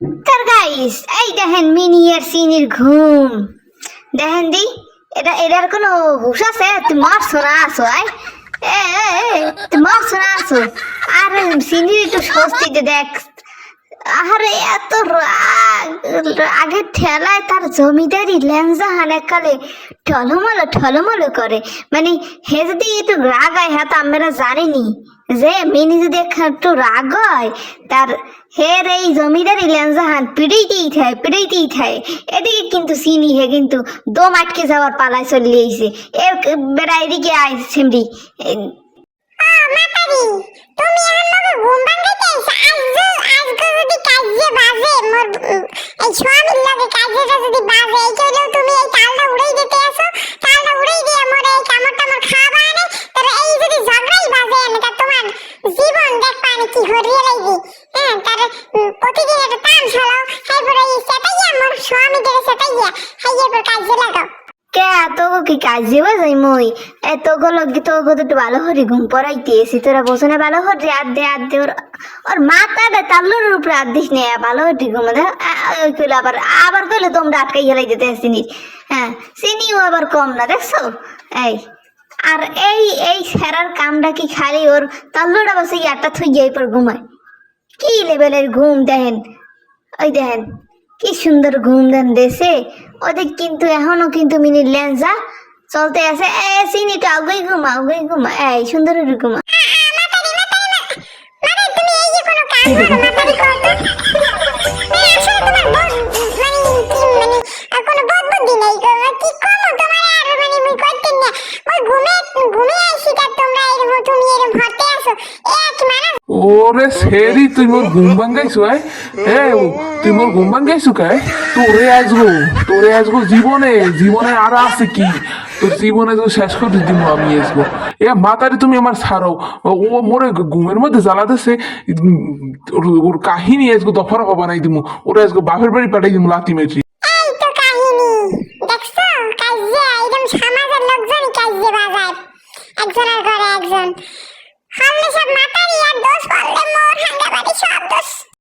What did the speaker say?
তার গাইস এই দেখেন মিনি আর সিনির ঘুম। দেখেন দি, এটা, এটার কোনো হুশ আছে? তুই মারছো না আসো আয় মারছো না আসো আর সিনির একটু স্বস্তিতে দেখ। আরে, এত আগে ঠেলায় তার জমিদারি ল্যাংজা হানেকালে ঠলমলো ঠলমলো করে। মানে হে যদি একটু রাগ হয় হ্যাঁ তো আমরা জানিনি। যে মিনি যদি একটু- রাগ হয়, তার হের এই জমিদারি ল্যাংজা হান পিড়াইতেই থাকে পিড়াইতেই থাকে এদিকে কিন্তু চিনি হে কিন্তু দম আটকে যাওয়ার পালায় চলে এসে এ বেড়া এদিকে সেমরি। আইছো আজকে যদি কাজে বাজে মোর এই স্বামীর লগে কাজেটা যদি বাজে, এই তুমি এই জীবন দেখবা আমি কি হরিয়ে লাগি হ্যাঁ তার প্রতিদিন একটা তাম ছাড়াও হাইবার এই সেটাইয়া মোর স্বামীদের সেটাইয়া হাইয়ের পর কাজে লাগাও। কে, তোকে কি কাজে বাজাই মই? এতগুলো তোকে তো একটু ভালো করে ঘুম পড়াইতে এসি, তোরা বসে না, ভালো হরি আর দে আর দে ওর ওর মাথাটা তাল্লুর উপরে আর দিস নে ভালো করে ঘুম দে কইলে আবার আবার কইলে তোমরা আটকাই গেলাই যেতে চিনি। হ্যাঁ চিনিও আবার কম না, দেখছ? এই আর এই এই সেরার কামটা কি খালি ওর তাল্লুটা বসে একটা থুই গিয়ে পর ঘুমায়? কি লেভেলের ঘুম দেখেন ওই দেখেন কি সুন্দর ঘুম দেন দেশে। ওদের কিন্তু এখনও কিন্তু মিনি ল্যাঞ্জা চলতে আছে। এ সিনিটা আগুই ঘুমা আগুই ঘুমা। এই সুন্দর ঘুমা। ওরে সেরি তুই মোর ঘুম ভাঙ্গাইছু আয় এ তুই মোর ঘুম ভাঙ্গাইছু কায় তোরে আসব তোরে আসব জীবনে জীবনে আর আছে কি? তোর জীবনে তো শেষ করে দিব আমি আসব এ মাতারি তুমি আমার ছাড়ো। ও মোরে ঘুমের মধ্যে জ্বালাতেছে উম, ওর- কাহিনী আজকে দফা রফা বানাই দিমু। ওরা আজকে বাপের বাড়ি পাঠাই দিমু লাতি মেট্রি কাজে বাজায়। একজনের ঘরে একজন। হামলে সব মাতারি আর দোষ পারলে মোর হাঙ্গা বাড়ি সব দোষ।